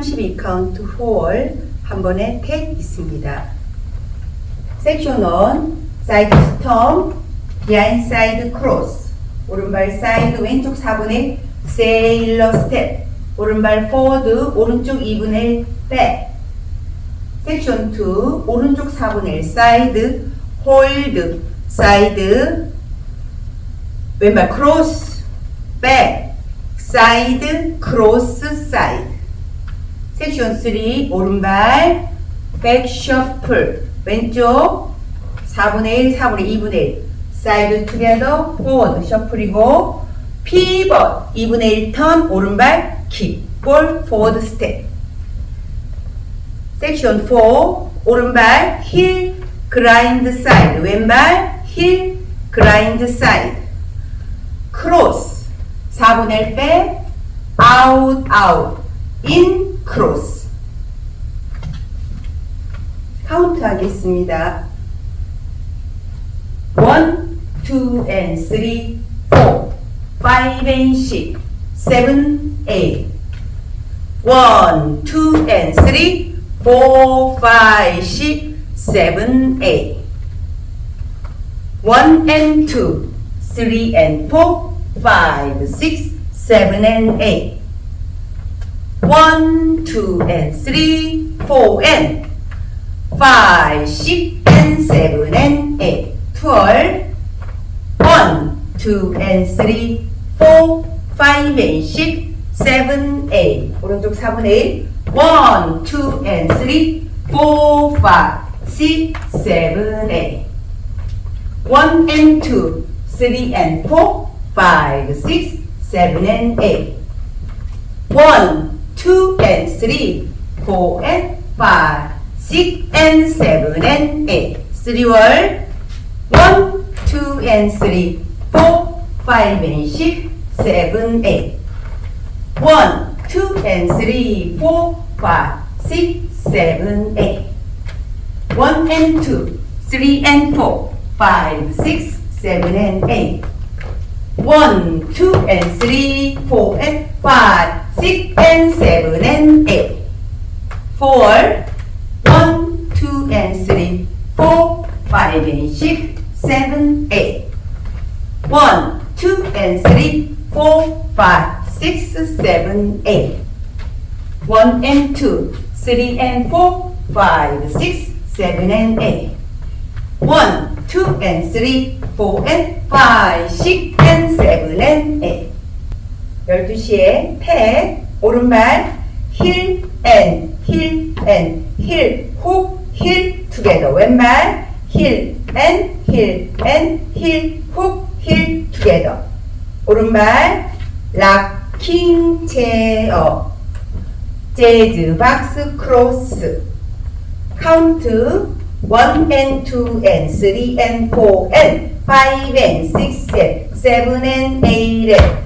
32 카운트 홀 한 번에 택 있습니다. 섹션 1 사이드 스톰 비하인드 사이드 크로스 오른발 사이드 왼쪽 4분의 세일러 스텝 오른발 포워드 오른쪽 2분의 1 백. 섹션 2 오른쪽 4분의 1 사이드 홀드 사이드 왼발 크로스 백 사이드 크로스 사이드 섹션 3 오른발 백 셔플 왼쪽 4분의 1 4분의 2분의 1 사이드 투게더 포워드 셔플이고 피벗 2분의 1턴 오른발 킥볼 포워드 스텝 섹션 4 오른발 힐 그라인드 사이드 왼발 힐 그라인드 사이드 크로스 4분의 1 백, 아웃 아웃 인 크로스 카운트 하겠습니다 1, 2 and 3, 4, 5 and 6, 7, 8 1, 2 and 3, 4, 5, 6, 7, 8 1 and 2, 3 and 4, 5, 6, 7 and 8 1, 2 and 3, 4 and 5, 6 and 7 and 8 12 1, 2 and 3, 4, 5 and 6, 7, 8 오른쪽 4분의 1 1, 2 and 3, 4, 5, 6, 7, 8 1 and 2, 3 and 4, 5, 6, 7 and 8 1, 2 and 3, 4 and 5, 6 and 7 and 8 3월 1, 2 and 3, 4, 5 and 6, 7, 8 1, 2 and 3, 4, 5, 6, 7, 8 1 and 2, 3 and 4, 5, 6, 7 and 8 1, 2 and 3, 4 and 5, 6 and 7 and 8 4, 1, 2 and 3, 4, 5 and 6, 7, 8 1, 2 and 3, 4, 5, 6, 7, 8 1 and 2, 3 and 4, 5, 6, 7 and 8 1, 2 and 3, 4 and 5, 6 and 7 and 8 12시에 팩 오른발 힐 앤, 힐 앤, 힐, 훅, 힐 투게더. 왼발 힐 앤, 힐 앤, 힐, 훅, 힐 투게더. 오른발 락킹 체어. 재즈 박스 크로스. 카운트 1 and 2 and 3 and 4 and 5 and 6 and 7 and 8 and